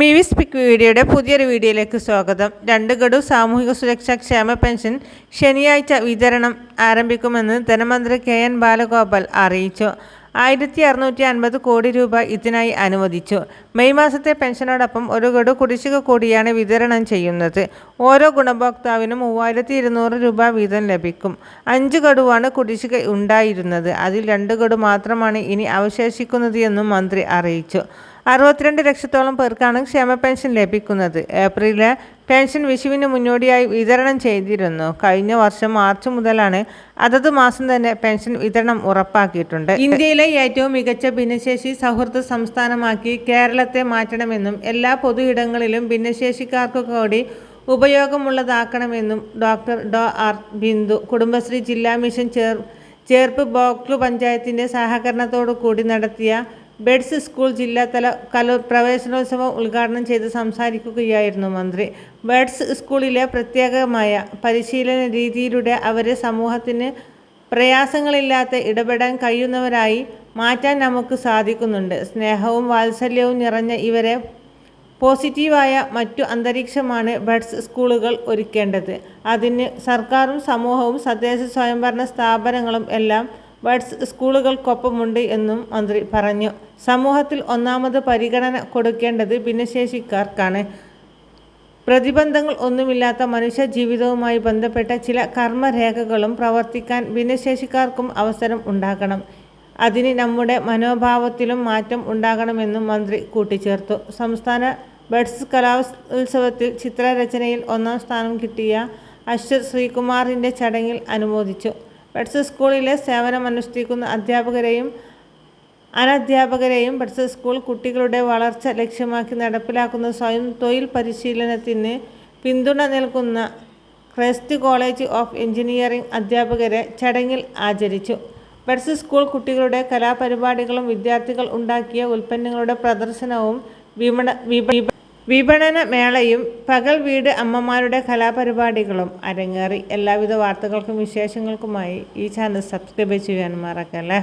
മിവിസ് pic വീഡിയോയുടെ പുതിയൊരു വീഡിയോയിലേക്ക് സ്വാഗതം. രണ്ട് ഗഡു സാമൂഹിക സുരക്ഷാ ക്ഷേമ പെൻഷൻ ശനിയാഴ്ച വിതരണം ആരംഭിക്കുമെന്ന് ധനമന്ത്രി കെ എൻ ബാലഗോപാൽ അറിയിച്ചു. ആയിരത്തി അറുന്നൂറ്റി അൻപത് കോടി രൂപ ഇതിനായി അനുവദിച്ചു. മെയ് മാസത്തെ പെൻഷനോടൊപ്പം ഒരു ഗഡു കുടിശ്ശിക കൂടിയാണ് വിതരണം ചെയ്യുന്നത്. ഓരോ ഗുണഭോക്താവിനും മൂവായിരത്തി ഇരുന്നൂറ് രൂപ വീതം ലഭിക്കും. അഞ്ച് ഗഡുവാണ് കുടിശ്ശിക ഉണ്ടായിരുന്നത്. അതിൽ രണ്ട് ഗഡു മാത്രമാണ് ഇനി അവശേഷിക്കുന്നത് എന്നും മന്ത്രി അറിയിച്ചു. അറുപത്തിരണ്ട് ലക്ഷത്തോളം പേർക്കാണ് ക്ഷേമ പെൻഷൻ ലഭിക്കുന്നത്. ഏപ്രിലിലെ പെൻഷൻ വിഷുവിന് മുന്നോടിയായി വിതരണം ചെയ്തിരുന്നു. കഴിഞ്ഞ വർഷം മാർച്ച് മുതലാണ് അതത് മാസം തന്നെ പെൻഷൻ വിതരണം ഉറപ്പാക്കിയിട്ടുണ്ട്. ഇന്ത്യയിലെ ഏറ്റവും മികച്ച ഭിന്നശേഷി സൗഹൃദ സംസ്ഥാനമാക്കി കേരളത്തെ മാറ്റണമെന്നും എല്ലാ പൊതു ഇടങ്ങളിലും ഭിന്നശേഷിക്കാർക്ക് കൂടി ഉപയോഗമുള്ളതാക്കണമെന്നും ഡോക്ടർ ഡോ ആർ ബിന്ദു കുടുംബശ്രീ ജില്ലാ മിഷൻ ചേർ ചേർപ്പ് ബോക്ലു പഞ്ചായത്തിന്റെ സഹകരണത്തോടു കൂടി നടത്തിയ ബെഡ്സ് സ്കൂൾ ജില്ലാതല കല പ്രവേശനോത്സവം ഉദ്ഘാടനം ചെയ്ത് സംസാരിക്കുകയായിരുന്നു മന്ത്രി. ബെഡ്സ് സ്കൂളിലെ പ്രത്യേകമായ പരിശീലന രീതിയിലൂടെ അവരെ സമൂഹത്തിന് പ്രയാസങ്ങളില്ലാത്ത ഇടപെടാൻ കഴിയുന്നവരായി മാറ്റാൻ നമുക്ക് സാധിക്കുന്നുണ്ട്. സ്നേഹവും വാത്സല്യവും നിറഞ്ഞ ഇവരെ പോസിറ്റീവായ മറ്റു അന്തരീക്ഷമാണ് ബഡ്സ് സ്കൂളുകൾ ഒരുക്കേണ്ടത്. അതിന് സർക്കാരും സമൂഹവും തദ്ദേശ സ്വയംഭരണ സ്ഥാപനങ്ങളും എല്ലാം ബഡ്സ് സ്കൂളുകൾക്കൊപ്പമുണ്ട് എന്നും മന്ത്രി പറഞ്ഞു. സമൂഹത്തിൽ ഒന്നാമത് പരിഗണന കൊടുക്കേണ്ടത് ഭിന്നശേഷിക്കാർക്കാണ്. പ്രതിബന്ധങ്ങൾ ഒന്നുമില്ലാത്ത മനുഷ്യ ജീവിതവുമായി ബന്ധപ്പെട്ട ചില കർമ്മരേഖകളും പ്രവർത്തിക്കാൻ ഭിന്നശേഷിക്കാർക്കും അവസരം ഉണ്ടാകണം. അതിന് നമ്മുടെ മനോഭാവത്തിലും മാറ്റം ഉണ്ടാകണമെന്നും മന്ത്രി കൂട്ടിച്ചേർത്തു. സംസ്ഥാന ബഡ്സ് കലോത്സവത്തിൽ ചിത്രരചനയിൽ ഒന്നാം സ്ഥാനം കിട്ടിയ അശ്വത് ശ്രീകുമാറിന്റെ ചടങ്ങിൽ അനുമോദിച്ചു. ബഡ്സ് സ്കൂളിലെ സേവനമനുഷ്ഠിക്കുന്ന അധ്യാപകരെയും അനധ്യാപകരെയും ബഡ്സ് സ്കൂൾ കുട്ടികളുടെ വളർച്ച ലക്ഷ്യമാക്കി നടപ്പിലാക്കുന്ന സ്വയം തൊഴിൽ പരിശീലനത്തിന് പിന്തുണ നൽകുന്ന ക്രൈസ്റ്റ് കോളേജ് ഓഫ് എഞ്ചിനീയറിംഗ് അധ്യാപകരെ ചടങ്ങിൽ ആചരിച്ചു. ബഡ്സ് സ്കൂൾ കുട്ടികളുടെ കലാപരിപാടികളും വിദ്യാർത്ഥികൾ ഉണ്ടാക്കിയ ഉൽപ്പന്നങ്ങളുടെ പ്രദർശനവും വിപണ വിപണന മേളയും പകൽ വീട് അമ്മമാരുടെ കലാപരിപാടികളും അരങ്ങേറി. എല്ലാവിധ വാർത്തകൾക്കും വിശേഷങ്ങൾക്കുമായി ഈ ചാനൽ സബ്സ്ക്രൈബ് ചെയ്യാൻ മറക്കല്ലേ?